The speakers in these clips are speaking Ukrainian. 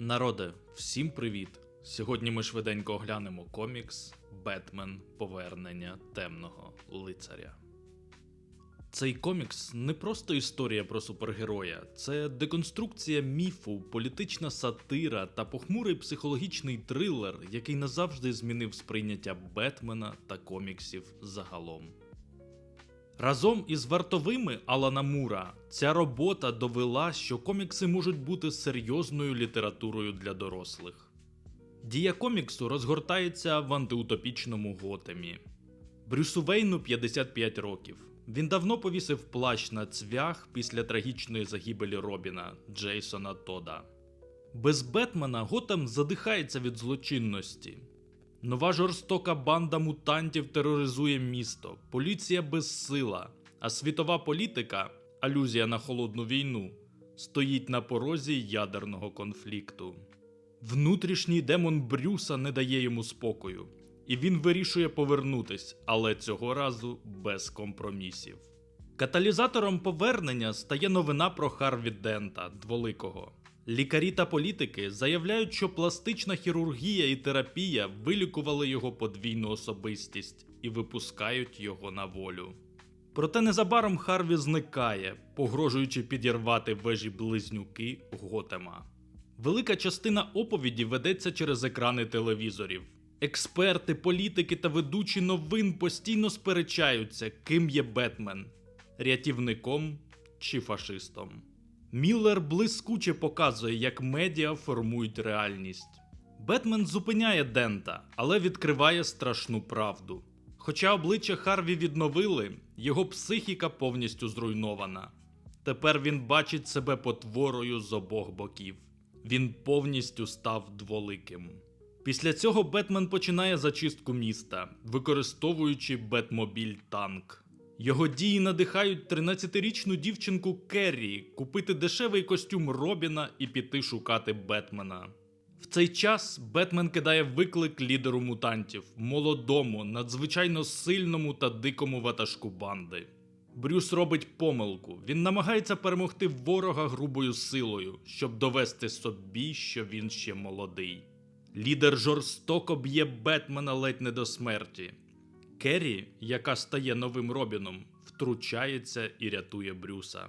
Народе, всім привіт! Сьогодні ми швиденько оглянемо комікс Бетмен Повернення темного лицаря. Цей комікс не просто історія про супергероя, це деконструкція міфу, політична сатира та похмурий психологічний трилер, який назавжди змінив сприйняття Бетмена та коміксів загалом. Разом із вартовими Алана Мура ця робота довела, що комікси можуть бути серйозною літературою для дорослих. Дія коміксу розгортається в антиутопічному Готемі. Брюсу Вейну 55 років. Він давно повісив плащ на цвях після трагічної загибелі Робіна Джейсона Тода. Без Бетмена Готем задихається від злочинності. Нова жорстока банда мутантів тероризує місто, поліція безсила, а світова політика, алюзія на холодну війну, стоїть на порозі ядерного конфлікту. Внутрішній демон Брюса не дає йому спокою, і він вирішує повернутись, але цього разу без компромісів. Каталізатором повернення стає новина про Харві Дента, дволикого. Лікарі та політики заявляють, що пластична хірургія і терапія вилікували його подвійну особистість і випускають його на волю. Проте незабаром Харві зникає, погрожуючи підірвати вежі близнюки Готема. Велика частина оповіді ведеться через екрани телевізорів. Експерти, політики та ведучі новин постійно сперечаються, ким є Бетмен рятівником чи фашистом. Міллер блискуче показує, як медіа формують реальність. Бетмен зупиняє Дента, але відкриває страшну правду. Хоча обличчя Харві відновили, його психіка повністю зруйнована. Тепер він бачить себе потворою з обох боків. Він повністю став дволиким. Після цього Бетмен починає зачистку міста, використовуючи Бетмобіль танк. Його дії надихають 13-річну дівчинку Керрі купити дешевий костюм Робіна і піти шукати Бетмена. В цей час Бетмен кидає виклик лідеру мутантів, молодому, надзвичайно сильному та дикому ватажку банди. Брюс робить помилку. Він намагається перемогти ворога грубою силою, щоб довести собі, що він ще молодий. Лідер жорстоко б'є Бетмена ледь не до смерті. Керрі, яка стає новим Робіном, втручається і рятує Брюса.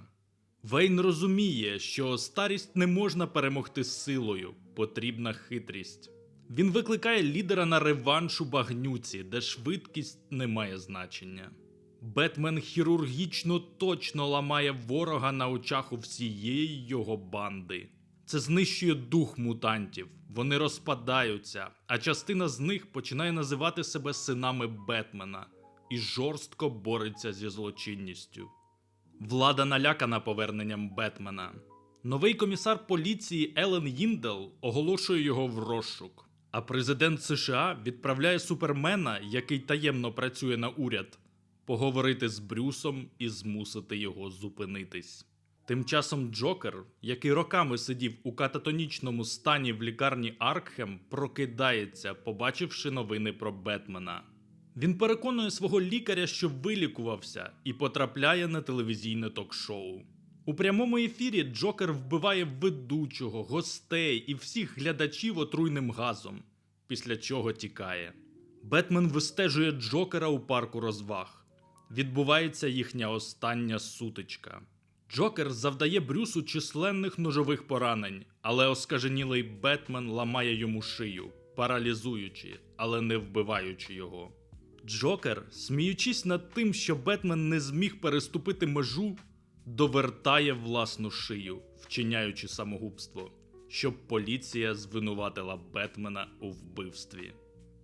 Вейн розуміє, що старість не можна перемогти силою, потрібна хитрість. Він викликає лідера на реванш у багнюці, де швидкість не має значення. Бетмен хірургічно точно ламає ворога на очах у всієї його банди. Це знищує дух мутантів. Вони розпадаються, а частина з них починає називати себе синами Бетмена і жорстко бореться зі злочинністю. Влада налякана поверненням Бетмена. Новий комісар поліції Елен Їндел оголошує його в розшук. А президент США відправляє супермена, який таємно працює на уряд, поговорити з Брюсом і змусити його зупинитись. Тим часом Джокер, який роками сидів у кататонічному стані в лікарні Аркхем, прокидається, побачивши новини про Бетмена. Він переконує свого лікаря, що вилікувався, і потрапляє на телевізійне ток-шоу. У прямому ефірі Джокер вбиває ведучого, гостей і всіх глядачів отруйним газом, після чого тікає. Бетмен вистежує Джокера у парку розваг. Відбувається їхня остання сутичка. Джокер завдає Брюсу численних ножових поранень, але оскаженілий Бетмен ламає йому шию, паралізуючи, але не вбиваючи його. Джокер, сміючись над тим, що Бетмен не зміг переступити межу, довертає власну шию, вчиняючи самогубство, щоб поліція звинуватила Бетмена у вбивстві.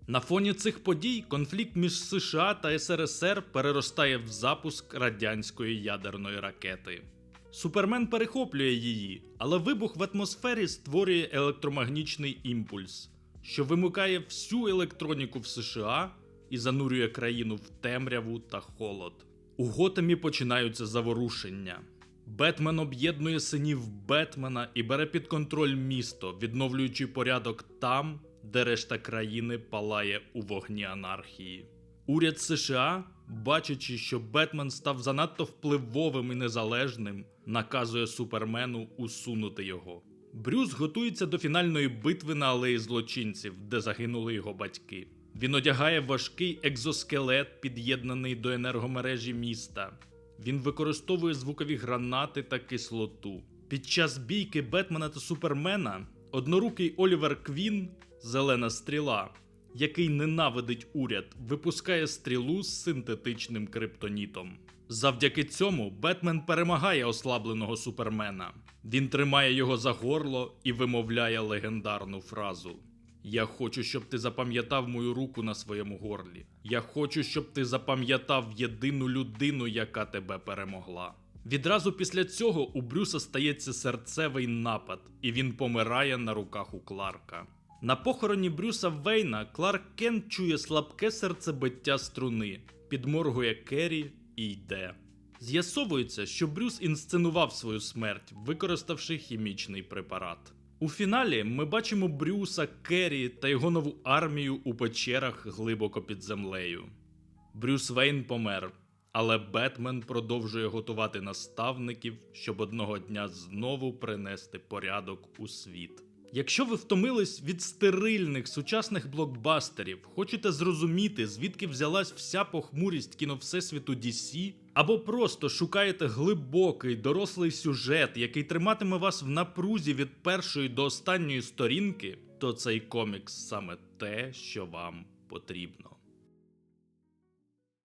На фоні цих подій конфлікт між США та СРСР переростає в запуск радянської ядерної ракети. Супермен перехоплює її, але вибух в атмосфері створює електромагнічний імпульс, що вимикає всю електроніку в США і занурює країну в темряву та холод. У Готемі починаються заворушення. Бетмен об'єднує синів Бетмена і бере під контроль місто, відновлюючи порядок там, де решта країни палає у вогні анархії. Уряд США, бачачи, що Бетмен став занадто впливовим і незалежним, наказує Супермену усунути його. Брюс готується до фінальної битви на алеї злочинців, де загинули його батьки. Він одягає важкий екзоскелет, під'єднаний до енергомережі міста. Він використовує звукові гранати та кислоту. Під час бійки Бетмена та Супермена однорукий Олівер Квін, зелена стріла, який ненавидить уряд, випускає стрілу з синтетичним криптонітом. Завдяки цьому Бетмен перемагає ослабленого супермена. Він тримає його за горло і вимовляє легендарну фразу: Я хочу, щоб ти запам'ятав мою руку на своєму горлі. Я хочу, щоб ти запам'ятав єдину людину, яка тебе перемогла. Відразу після цього у Брюса стається серцевий напад, і він помирає на руках у Кларка. На похороні Брюса Вейна Кларк Кент чує слабке серцебиття струни, підморгує Керрі і йде. З'ясовується, що Брюс інсценував свою смерть, використавши хімічний препарат. У фіналі ми бачимо Брюса, Керрі та його нову армію у печерах глибоко під землею. Брюс Вейн помер, але Бетмен продовжує готувати наставників, щоб одного дня знову принести порядок у світ. Якщо ви втомились від стерильних сучасних блокбастерів, хочете зрозуміти, звідки взялась вся похмурість кіно Всесвіту DC, або просто шукаєте глибокий дорослий сюжет, який триматиме вас в напрузі від першої до останньої сторінки, то цей комікс саме те, що вам потрібно.